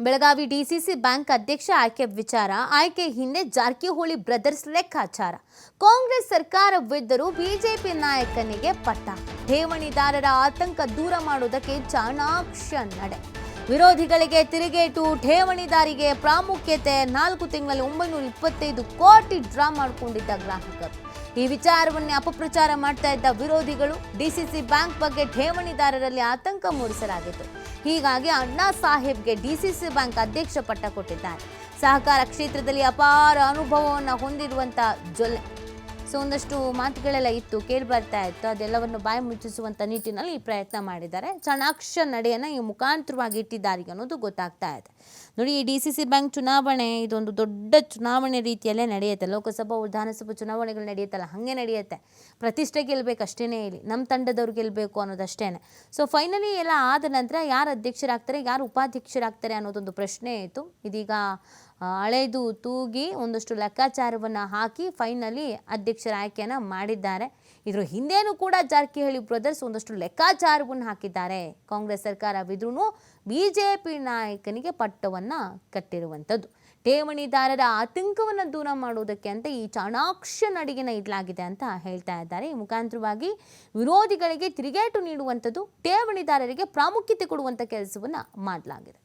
Belagavi DCC bank ಅಧ್ಯಕ್ಷ ಆಯ್ಕೆ ವಿಚಾರ, ಆಯ್ಕೆ ಹಿಂದೆ ಜಾರಕಿಹೊಳಿ ಬ್ರದರ್ಸ್ ಲೆಕ್ಕಾಚಾರ. ಕಾಂಗ್ರೆಸ್ ಸರ್ಕಾರವಿದ್ದರೂ ಬಿಜೆಪಿ ನಾಯಕನಿಗೆ ಪಟ್ಟ. ಠೇವಣಿದಾರರ ಆತಂಕ ದೂರ ಮಾಡುವುದಕ್ಕೆ ಚಾಣಾಕ್ಷ ನಡೆ. ವಿರೋಧಿಗಳಿಗೆ ತಿರುಗೇಟು, ಠೇವಣಿದಾರಿಗೆ ಪ್ರಾಮುಖ್ಯತೆ, ನಾಲ್ಕು ತಿಂಗಳಲ್ಲಿ ಒಂಬೈನೂರ ಇಪ್ಪತ್ತೈದು ಕೋಟಿ ಡ್ರಾ ಮಾಡಿಕೊಂಡಿದ್ದ ಗ್ರಾಹಕರು. ಈ ವಿಚಾರವನ್ನೇ ಅಪಪ್ರಚಾರ ಮಾಡ್ತಾ ಇದ್ದ ವಿರೋಧಿಗಳು ಡಿಸಿಸಿ ಬ್ಯಾಂಕ್ ಬಗ್ಗೆ ಠೇವಣಿದಾರರಲ್ಲಿ ಆತಂಕ ಮೂಡಿಸಲಾಗಿತ್ತು. ಹೀಗಾಗಿ ಅಣ್ಣಾ ಸಾಹೇಬ್ಗೆ ಡಿಸಿಸಿ ಬ್ಯಾಂಕ್ ಅಧ್ಯಕ್ಷ ಪಟ್ಟ ಕೊಟ್ಟಿದ್ದಾರೆ. ಸಹಕಾರ ಕ್ಷೇತ್ರದಲ್ಲಿ ಅಪಾರ ಅನುಭವವನ್ನು ಹೊಂದಿರುವಂಥ ಜೊಲ್ಲೆ. ಸೊ ಒಂದಷ್ಟು ಮಾತುಗಳೆಲ್ಲ ಇತ್ತು, ಕೇಳಿ ಬರ್ತಾ ಇತ್ತು. ಅದೆಲ್ಲವನ್ನು ಬಾಯಿ ಮುಚ್ಚಿಸುವಂಥ ನಿಟ್ಟಿನಲ್ಲಿ ಈ ಪ್ರಯತ್ನ ಮಾಡಿದ್ದಾರೆ. ಚಾಣಾಕ್ಷ ನಡೆಯನ್ನು ಈ ಮುಖಾಂತರವಾಗಿ ಇಟ್ಟಿದ್ದಾರೆ ಅನ್ನೋದು ಗೊತ್ತಾಗ್ತಾ ಇದೆ. ನೋಡಿ, ಈ ಡಿ ಸಿ ಸಿ ಬ್ಯಾಂಕ್ ಚುನಾವಣೆ, ಇದೊಂದು ದೊಡ್ಡ ಚುನಾವಣೆ ರೀತಿಯಲ್ಲೇ ನಡೆಯುತ್ತೆ. ಲೋಕಸಭಾ ವಿಧಾನಸಭಾ ಚುನಾವಣೆಗಳು ನಡೆಯುತ್ತಲ್ಲ, ಹಾಗೆ ನಡೆಯುತ್ತೆ. ಪ್ರತಿಷ್ಠೆ ಗೆಲ್ಲಬೇಕು ಅಷ್ಟೇ ಇಲ್ಲಿ ನಮ್ಮ ತಂಡದವ್ರು ಗೆಲ್ಲಬೇಕು ಅನ್ನೋದಷ್ಟೇ ಸೊ ಫೈನಲಿ ಎಲ್ಲ ಆದ ನಂತರ ಯಾರು ಅಧ್ಯಕ್ಷರಾಗ್ತಾರೆ, ಯಾರು ಉಪಾಧ್ಯಕ್ಷರಾಗ್ತಾರೆ ಅನ್ನೋದೊಂದು ಪ್ರಶ್ನೆ ಇತ್ತು. ಇದೀಗ ಆ, ಹಳೆದು ತೂಗಿ ಒಂದಷ್ಟು ಲೆಕ್ಕಾಚಾರವನ್ನು ಹಾಕಿ ಫೈನಲಿ ಅಧ್ಯಕ್ಷರ ಆಯ್ಕೆಯನ್ನು ಮಾಡಿದ್ದಾರೆ. ಇದರ ಹಿಂದೇನೂ ಕೂಡ ಜಾರಕಿಹೊಳಿ ಬ್ರದರ್ಸ್ ಒಂದಷ್ಟು ಲೆಕ್ಕಾಚಾರವನ್ನು ಹಾಕಿದ್ದಾರೆ. ಕಾಂಗ್ರೆಸ್ ಸರ್ಕಾರವಿದ್ರೂ ಬಿ ಜೆ ಪಿ ನಾಯಕನಿಗೆ ಪಟ್ಟವನ್ನು ಕಟ್ಟಿರುವಂಥದ್ದು. ಠೇವಣಿದಾರರ ಆತಂಕವನ್ನು ದೂರ ಮಾಡುವುದಕ್ಕೆ ಅಂತ ಈ ಚಾಣಾಕ್ಷ ನಡಿಗೆನ ಇಡಲಾಗಿದೆ ಅಂತ ಹೇಳ್ತಾ ಇದ್ದಾರೆ. ಈ ಮುಖಾಂತರವಾಗಿ ವಿರೋಧಿಗಳಿಗೆ ತಿರುಗೇಟು ನೀಡುವಂಥದ್ದು ಠೇವಣಿದಾರರಿಗೆ ಪ್ರಾಮುಖ್ಯತೆ ಕೊಡುವಂಥ ಕೆಲಸವನ್ನು ಮಾಡಲಾಗಿದೆ.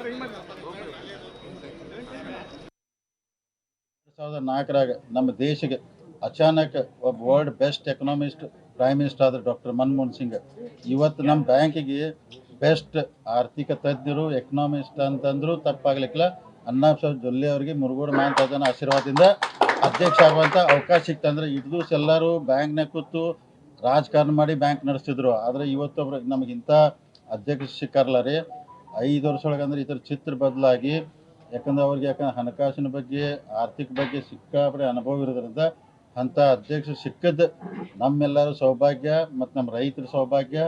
ಎರಡ್ ಸಾವಿರದ ನಾಲ್ಕರಾಗ ನಮ್ಮ ದೇಶಕ್ಕೆ ಅಚಾನಕ್ ಒಬ್ಬ world best economist prime minister ಆದ ಡಾಕ್ಟರ್ ಮನಮೋಹನ್ ಸಿಂಗ್. ಇವತ್ತು ನಮ್ಮ ಬ್ಯಾಂಕಿಗೆ ಬೆಸ್ಟ್ ಆರ್ಥಿಕ ತಜ್ಞರು, ಎಕನಾಮಿಸ್ಟ್ ಅಂತಂದ್ರು ತಪ್ಪಾಗ್ಲಿಕ್ಕಿಲ್ಲ. ಅಣ್ಣಾಸಾಹೇಬ್ ಜೊಲ್ಲೆ ಅವರಿಗೆ ಮುರುಗೋಡು ಮಹಾಂತಜನ ಆಶೀರ್ವಾದದಿಂದ ಅಧ್ಯಕ್ಷ ಆಗುವಂಥ ಅವಕಾಶ ಸಿಕ್ತಂದ್ರೆ ಇಟ್ಟು ಎಲ್ಲರೂ ಬ್ಯಾಂಕ್ನ ಕೂತು ರಾಜಕಾರಣ ಮಾಡಿ ಬ್ಯಾಂಕ್ ನಡೆಸ್ತಿದ್ರು. ಆದರೆ ಇವತ್ತೊಬ್ರು ನಮಗಿಂತ ಅಧ್ಯಕ್ಷ ಸಿಕ್ಕಾರಲ್ಲ ರೀ ಐದು ವರ್ಷ ಒಳಗೆ ಅಂದ್ರೆ ಈ ಥರ ಚಿತ್ರ ಬದಲಾಗಿ, ಯಾಕಂದ್ರೆ ಅವ್ರಿಗೆ ಯಾಕಂದ್ರೆ ಹಣಕಾಸಿನ ಬಗ್ಗೆ, ಆರ್ಥಿಕ ಬಗ್ಗೆ ಸಿಕ್ಕಾಪಡೆ ಅನುಭವ ಇರೋದ್ರಿಂದ ಅಂಥ ಅಧ್ಯಕ್ಷ ಸಿಕ್ಕದ್ದು ನಮ್ಮೆಲ್ಲರ ಸೌಭಾಗ್ಯ ಮತ್ತು ನಮ್ಮ ರೈತರ ಸೌಭಾಗ್ಯ.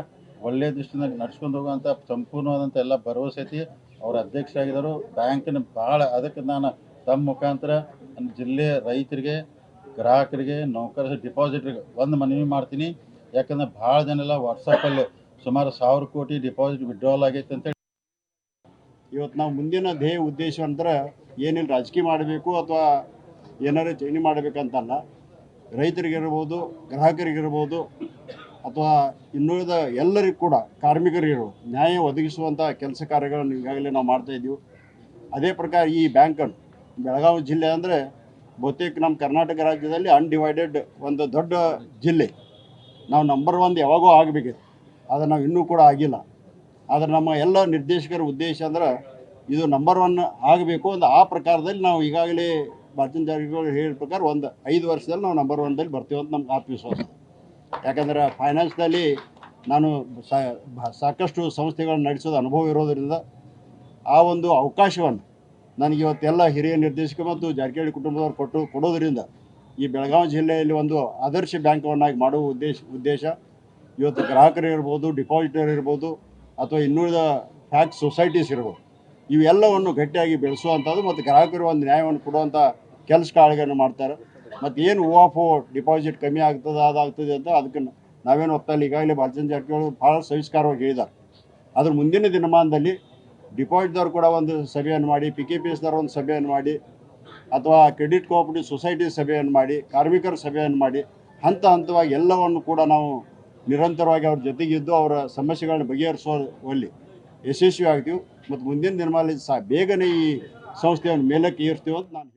ಒಳ್ಳೆಯ ದೃಷ್ಟಿಯಿಂದ ನಡ್ಸ್ಕೊಂಡು ಹೋಗುವಂಥ ಸಂಪೂರ್ಣವಾದಂಥ ಎಲ್ಲ ಭರವಸೆ ಐತಿ. ಅವ್ರ ಅಧ್ಯಕ್ಷರಾಗಿದ್ದರು ಬ್ಯಾಂಕಿನ ಭಾಳ, ಅದಕ್ಕೆ ನಾನು ತಮ್ಮ ಮುಖಾಂತರ ಜಿಲ್ಲೆಯ ರೈತರಿಗೆ, ಗ್ರಾಹಕರಿಗೆ ನೌಕರ ಡಿಪಾಸಿಟ್ರಿಗೆ ಒಂದು ಮನವಿ ಮಾಡ್ತೀನಿ. ಯಾಕಂದ್ರೆ ಭಾಳ ಜನ ಎಲ್ಲ ವಾಟ್ಸಪ್ಪಲ್ಲಿ ಸುಮಾರು ಸಾವಿರ ಕೋಟಿ ಡಿಪಾಸಿಟ್ ವಿಡ್ರಾವಲ್ ಆಗೈತೆ ಅಂತೇಳಿ ಇವತ್ತು ನಾವು ಮುಂದಿನ ಧ್ಯೇಯ ಉದ್ದೇಶ ಅಂದ್ರೆ ಏನೇನು ರಾಜಕೀಯ ಮಾಡಬೇಕು ಅಥವಾ ಏನಾರು ಚೇಂಜ್ ಮಾಡಬೇಕಂತಲ್ಲ. ರೈತರಿಗಿರ್ಬೋದು, ಗ್ರಾಹಕರಿಗಿರ್ಬೋದು, ಅಥವಾ ಇನ್ನುಳಿದ ಎಲ್ಲರಿಗೂ ಕೂಡ ಕಾರ್ಮಿಕರಿಗೂ ನ್ಯಾಯ ಒದಗಿಸುವಂಥ ಕೆಲಸ ಕಾರ್ಯಗಳನ್ನು ಈಗಾಗಲೇ ನಾವು ಮಾಡ್ತಾ ಇದ್ದೀವಿ. ಅದೇ ಪ್ರಕಾರ ಈ ಬ್ಯಾಂಕನ್ನು, ಬೆಳಗಾವಿ ಜಿಲ್ಲೆ ಅಂದರೆ ಬಹುತೇಕ ನಮ್ಮ ಕರ್ನಾಟಕ ರಾಜ್ಯದಲ್ಲಿ ಅನ್ಡಿವೈಡೆಡ್ ಒಂದು ದೊಡ್ಡ ಜಿಲ್ಲೆ. ನಾವು ನಂಬರ್ ಒಂದು ಯಾವಾಗೂ ಆಗಬೇಕಿತ್ತು. ಆದರೆ ನಾವು ಇನ್ನೂ ಕೂಡ ಆಗಿಲ್ಲ. ಆದರೆ ನಮ್ಮ ಎಲ್ಲ ನಿರ್ದೇಶಕರ ಉದ್ದೇಶ ಅಂದ್ರೆ ಇದು ನಂಬರ್ ಒನ್ ಆಗಬೇಕು ಒಂದು ಆ ಪ್ರಕಾರದಲ್ಲಿ ನಾವು ಈಗಾಗಲೇ ಭಾರತೀಯ ಜಾರಿಗಳು ಹೇಳಿದ ಪ್ರಕಾರ ಒಂದು ಐದು ವರ್ಷದಲ್ಲಿ ನಾವು ನಂಬರ್ ಒನ್ದಲ್ಲಿ ಬರ್ತೀವಿ ಅಂತ ನಮ್ಗೆ ಆತ್ಮವಿಶ್ವಾಸ. ಯಾಕಂದ್ರೆ ಫೈನಾನ್ಸ್ನಲ್ಲಿ ನಾನು ಸಾಕಷ್ಟು ಸಂಸ್ಥೆಗಳನ್ನ ನಡೆಸೋದು ಅನುಭವ ಇರೋದರಿಂದ ಆ ಒಂದು ಅವಕಾಶವನ್ನು ನನಗೆ ಇವತ್ತೆಲ್ಲ ಹಿರಿಯ ನಿರ್ದೇಶಕ ಮತ್ತು ಜಾರಕಿಹೊಳಿ ಕುಟುಂಬದವರು ಕೊಟ್ಟು, ಕೊಡೋದರಿಂದ ಈ ಬೆಳಗಾವಿ ಜಿಲ್ಲೆಯಲ್ಲಿ ಒಂದು ಆದರ್ಶ ಬ್ಯಾಂಕವನ್ನಾಗಿ ಮಾಡುವ ಉದ್ದೇಶ ಉದ್ದೇಶ ಇವತ್ತು ಗ್ರಾಹಕರು ಇರ್ಬೋದು ಡಿಪಾಸಿಟರ್ ಇರ್ಬೋದು ಅಥವಾ ಇನ್ನುಳಿದ ಟ್ಯಾಕ್ಸ್ ಸೊಸೈಟೀಸ್ ಇರ್ಬೋದು. ಇವೆಲ್ಲವನ್ನು ಗಟ್ಟಿಯಾಗಿ ಬೆಳೆಸುವಂಥದ್ದು ಮತ್ತು ಗ್ರಾಹಕರು ಒಂದು ನ್ಯಾಯವನ್ನು ಕೊಡುವಂಥ ಕೆಲಸ ಕಾರ್ಯಗಳನ್ನು ಮಾಡ್ತಾರೆ. ಮತ್ತು ಏನು ಓ ಆಫ್ ಡಿಪಾಸಿಟ್ ಕಮ್ಮಿ ಆಗ್ತದೆ, ಅದಾಗ್ತದೆ ಅಂತ ಅದಕ್ಕೆ ನಾವೇನು ಒಪ್ತಲ್ಲ ಈಗಾಗಲೇ ಭಾರತೀಯ ಜಾರಕಿಹೊಳಿ ಭಾಳ ಸವಿಸ್ಕಾರವಾಗಿ ಹೇಳಿದ್ದಾರೆ. ಅದ್ರ ಮುಂದಿನ ದಿನಮಾನದಲ್ಲಿ ಡಿಪಾಸಿಟ್ದವ್ರು ಕೂಡ ಒಂದು ಸಭೆಯನ್ನು ಮಾಡಿ ಪಿ ಕೆ ಪಿ ಎಸ್ದವ್ರು ಒಂದು ಸಭೆಯನ್ನು ಮಾಡಿ, ಅಥವಾ ಕ್ರೆಡಿಟ್ ಕೋಆಪರೇಟಿವ್ ಸೊಸೈಟಿ ಸಭೆಯನ್ನು ಮಾಡಿ, ಕಾರ್ಮಿಕರ ಸಭೆಯನ್ನು ಮಾಡಿ, ಹಂತ ಹಂತವಾಗಿ ಎಲ್ಲವನ್ನು ಕೂಡ ನಾವು ನಿರಂತರವಾಗಿ ಅವ್ರ ಜೊತೆಗಿದ್ದು ಅವರ ಸಮಸ್ಯೆಗಳನ್ನ ಬಗೆಹರಿಸುವಲ್ಲಿ ಯಶಸ್ವಿ ಆಗ್ತೀವಿ ಮತ್ತು ಮುಂದಿನ ದಿನಮಾಲಿ ಸಹ ಬೇಗನೆ ಈ ಸಂಸ್ಥೆಯನ್ನು ಮೇಲಕ್ಕೆ ಏರ್ತೀವಿ ಅಂತ ನಾನು